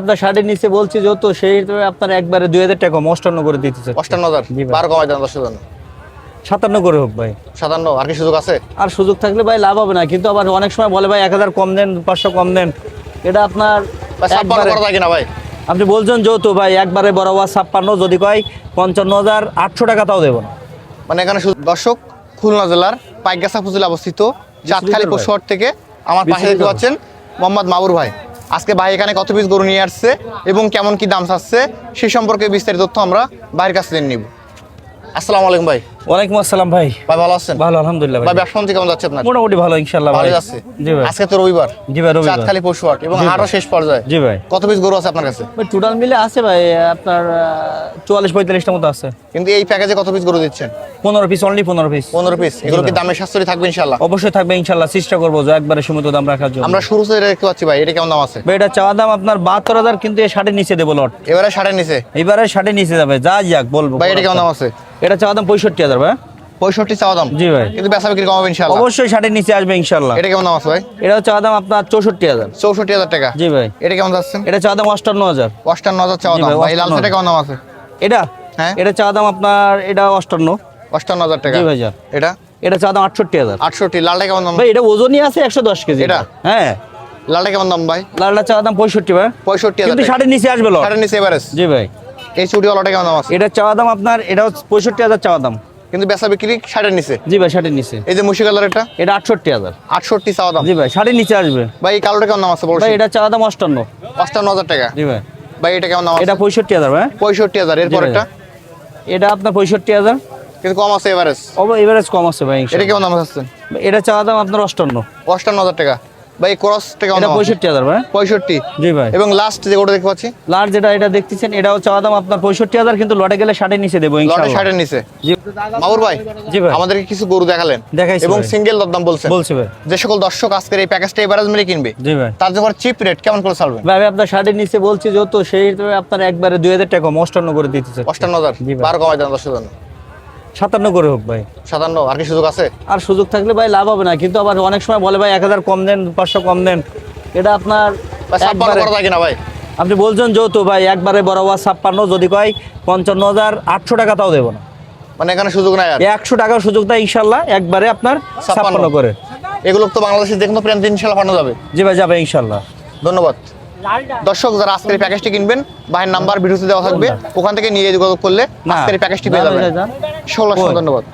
আপনার শাড়ির নিচে বলছি যত সেই হিসেবে আপনার একবারে দুই হাজার টাকা অষ্টান্ন করে দিতে চাচ্ছি। অষ্টান্ন হাজার? বারো কমাই দেন দশ হাজার। সাতান্ন করে হোক ভাই। সাতান্ন আর কি সুযোগ আছে? আর সুযোগ থাকলে ভাই লাভ হবে না কিন্তু আবার অনেক সময় বলে ভাই এক হাজার কম দেন পাঁচশো কম দেন। এটা আপনার ভাই আপনি বলছেন যৌথ ভাই একবারে বরাবর ছাপ্পান্ন যদি কয় পঞ্চান্ন হাজার আটশো টাকা তাও দেবো না। মানে এখানে দর্শক খুলনা জেলার পাইকগাছা উপজেলা অবস্থিত চাঁদখালী। পশুহাট থেকে আমার পাশে দেখতে পাচ্ছেন মোহাম্মদ মাবুর ভাই। আজকে ভাই এখানে কত পিস গরু নিয়ে আসছে এবং কেমন কি দাম চাচ্ছে, সে সম্পর্কে বিস্তারিত তথ্য আমরা ভাইয়ের কাছ থেকে নিব। আসসালামু আলাইকুম ভাই। ওয়ালাইকুম আসসালাম ভাই। ভাই ভালো আছেন? ভালো আলহামদুলিল্লাহ ভাই। ব্যবসা কেমন যাচ্ছে আপনার? মোটামুটি ভালো ইনশাল্লাহ ভালো যাচ্ছে। জি ভাই। আজকে তো রবিবার। জি ভাই রবিবার। চাঁদখালী পশুহাট এবং জি ভাই। হাটও শেষ পর্যায়ে। জি ভাই। কত পিস গরু আছে আপনার কাছে? ভাই টোটাল মিলে আছে ভাই আপনার চুয়াল্লিশ পঁয়তাল্লিশটা মতো আছে। কিন্তু এই প্যাকেজে কত পিস গরু দিচ্ছেন? পনেরো পিস অনলি পনেরো পিস পনেরো পিস এগুলো কি। দামে সাশ্রয়ী থাকবে ইনশাল্লাহ অবশ্যই থাকবে ইনশাল্লাহ চেষ্টা করব যে একবারে সীমিত দাম রাখার জন্য। আমরা শুরু থেকে দেখতে পাচ্ছি ভাই এটা কেমন দাম আছে? ভাই এটা চাওয়া দাম আপনার বাহাত্তর হাজার কিন্তু এ ষাটের নিচে দেবো লট। এবারে সাড়ে নিচে? এবারে ষাটের নিচে যাবে যা যাক বলব। ভাই এটা কেমন দাম আছে? এটা চাওয়া দাম পঁয়ষট্টি হাজার ভাই? পঁয়ষট্টি চাওয়া দাম। জি ভাই। কিন্তু বেচা বিক্রি কমাবে ইনশাল্লাহ অবশ্যই ষাটের নিচে আসবে ইনশাল্লাহ এটা কেমন দাম আছে ভাই? এটা চাওয়া দাম আপনার চৌষট্টি হাজার। চৌষট্টি হাজার টাকা। জি ভাই। এটা কেমন যাচ্ছেন এটা চাওয়া দাম অষ্টান্ন হাজার। অষ্টান্ন হাজার চাওয়া দাম। ভাই, ভাই লাল সেটা কেমন দাম আছে? এটা? হ্যাঁ। এটা চাওয়া দাম আপনার এটা অষ্টান্ন। অষ্টান্ন হাজার টাকা। জি ভাইজান। এটা? এটা চাওয়া দাম আটষট্টি হাজার। আটষট্টি। লালটা কেমন দাম? ভাই এটা ওজনই আছে একশো দশ কেজি। এটা? হ্যাঁ। লালটা কেমন দাম ভাই? লালটা চাওয়া দাম পঁয়ষট্টি ভাই। পঁয়ষট্টি কিন্তু ষাটের নিচে আসবে ষাটের নিচে এভারেজ জি ভাই। এই চুটিওয়ালাটা কেমন দাম আছে? এটা চাওয়া দাম আপনার এটা পঁয়ষট্টি হাজার চাওয়া দাম। কিন্তু বেচা বিক্রি ষাটের নিচে। জি ভাই ষাটের নিচে। এই যে মুশি কালার এটা? এটা আটষট্টি হাজার। আটষট্টি চাওয়া দাম। জি ভাই ষাটের নিচে আসবে। ভাই এই কালোটা কেমন দাম আছে বলছি ভাই এটা চাওয়া দাম অষ্টান্ন। অষ্টান্ন হাজার টাকা। জি ভাই। ভাই এটা কেমন দাম এটা পঁয়ষট্টি হাজার ভাই। পঁয়ষট্টি হাজার। এরপর। একটা? এটা আপনার পঁয়ষট্টি হাজার। কিন্তু কম আছে এভারেজ। এভারেজ কম আছে ভাই এটা কেমন দাম আছে? এটা চাওয়া দাম আপনার অষ্টান্ন। অষ্টান্ন হাজার টাকা। ভাই ক্রসটা কেমন এটা দাম আছে? পঁয়ষট্টি হাজার ভাই। পঁয়ষট্টি। জি ভাই। এবং লাস্ট যে ওটা দেখতে পাচ্ছি? লার্জ যেটা এটা দেখতেছেন এটাও চাওয়া দাম আপনার কিন্তু লটে গেলে ষাটের নিচে দেবো লটে ইনশাআল্লাহ। ষাটের নিচে। জি। মামুর ভাই জি ভাই। আমাদেরকে কিছু গরু দেখালেন। দেখাইছি এবং। সিঙ্গেল দরদাম বলছেন। বলছি ভাই। যে সকল দর্শক আজকের এই প্যাকেজটা এভারেজ মিলে কিনবে জি ভাই। তার যখন চিপ রেট কেমন করে ছাড়বেন? ভাই আমি আপনার ষাটের নিচে বলছি যত সেই হিসেবে আপনার একবারে দুই হাজার টাকা কম, অষ্টান্ন করে দিতে চাচ্ছি। অষ্টান্ন হাজার জি ভাই। বারো কমাই দেন দশের জন্য সাতান্ন করে হোক ভাই। সাতান্ন আর কি সুযোগ আছে? আর সুযোগ থাকলে ভাই লাভ হবে না কিন্তু আবার অনেক সময় বলে ভাই এক হাজার কম দেন পাঁচশো কম দেন এটা আপনার কিনা ভাই? আপনি বলছেন যৌথ ভাই একবারে বরাবর ছাপ্পান্ন যদি কয় পঞ্চান্ন হাজার আটশো টাকা তাও দেবো না। মানে এখানে সুযোগ নাই আর? একশো টাকার সুযোগ দেয় ইনশাল্লাহ একবারে আপনার ছাপ্পান্ন। করে। এগুলো তো বাংলাদেশে যে কোনো প্রান্ত ইনশাল্লাহ পাঠানো যাবে। জি ভাই যাবে ইনশাল্লাহ। ধন্যবাদ। দর্শক যারা আজকের প্যাকেজটি কিনবেন ভাইয়ের নাম্বার ভিডিওতে দেওয়া থাকবে। ওখান থেকে নিয়ে যোগাযোগ করলে আজকের প্যাকেজটি পেয়ে যাবেন। ষোলোশো? ধন্যবাদ।